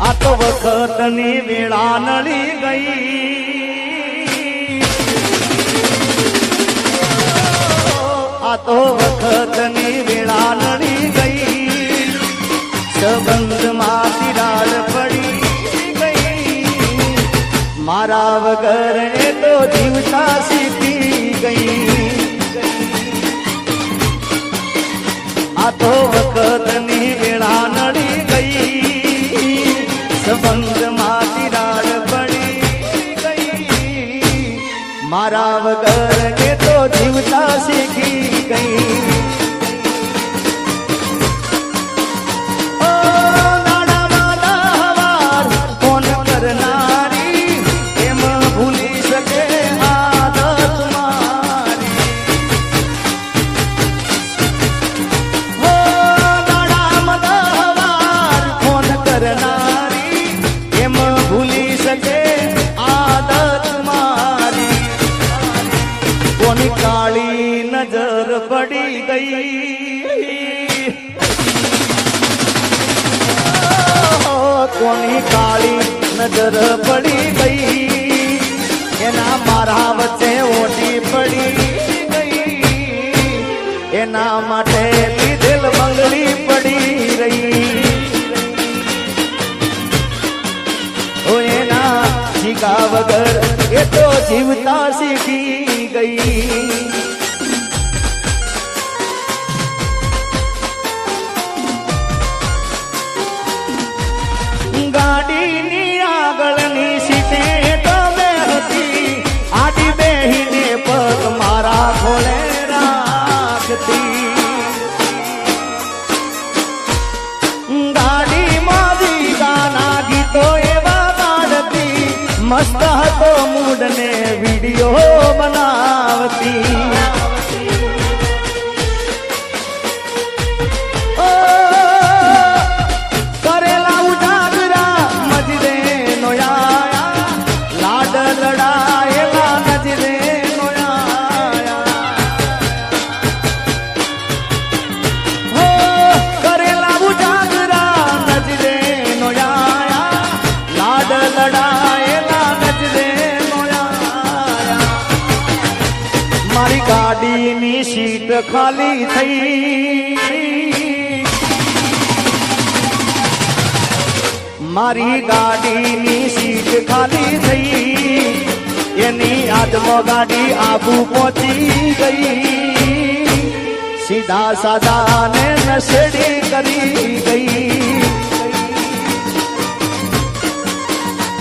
આ તો વખતની વેળા નળી ગઈ. આ તો વખતની વેળા નળી ગઈ. સંબંધમાં તિરાડ પડી ગઈ. મારા વગર એ તો જીવતા સીધી ગઈ. આ મારા વગર કે તો જીવતા શીખી ગઈ. નજર પડી ગઈ. કોની કાળી નજર પડી ગઈ? એના મારા વચ્ચે ઓટી પડી ગઈ. એના માટે લીધેલ મંગળી પડી રહી એના શીખા વગર એ તો જીવતા શીખી ગઈ. મસ્ત હતો મૂડ ને વીડિયો બનાવતી સીટ ખાલી થઈ. મારી ગાડીની સીટ ખાલી થઈ. એની યાદમાં ગાડી આબુ પહોંચી ગઈ. સીધા સાધા ને નશેડી કરી ગઈ.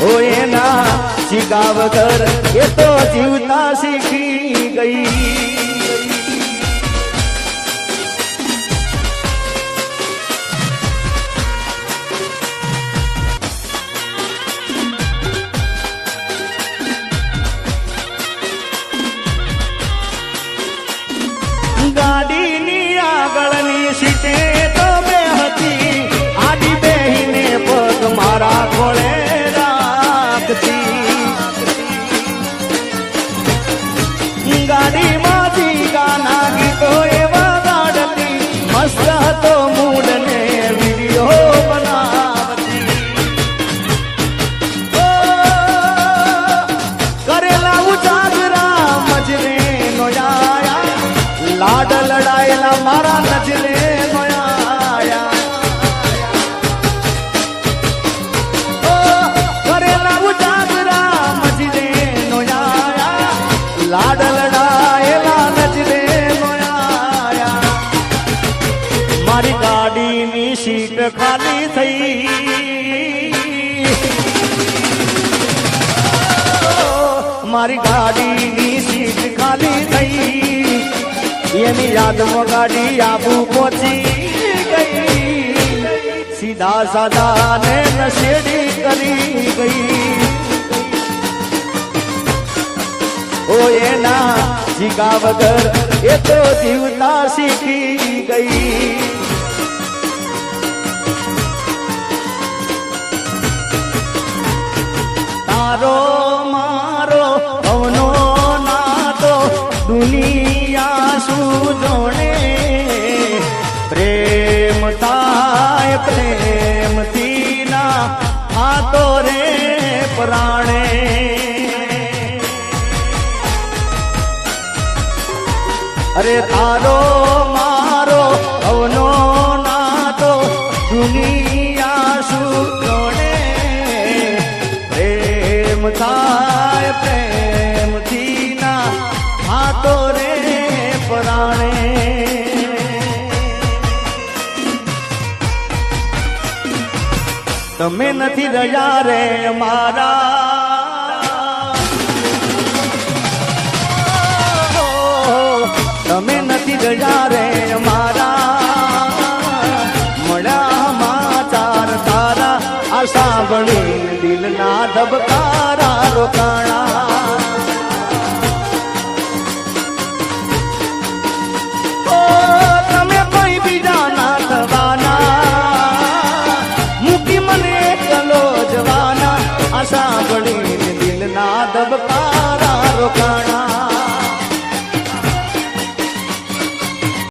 ઓ એના શીખા વગર એ તો જીવતા શીખી ગઈ. ખાલી થઈ. મારી ગાડીની સીટ ખાલી થઈ. એની યાદમાં ગાડી આબુ પહોંચી ગઈ. સીધા સાદા ને નશેડી કરી ગઈ. ઓ એના જીગા વગર એ તો જીવતા શીખી ગઈ. તારો મારો, અવનો નાતો દુનિયા શું જોણે પ્રેમ થાય, પ્રેમથી ના આ તો રે પ્રાણે. અરે તારો તમે નથી રહ્યા રે મારા તમે નથી રહ્યા રે મારા મળ્યા માચાર તારા. આ સાંભળી દિલના ધબકારા રોકાણા.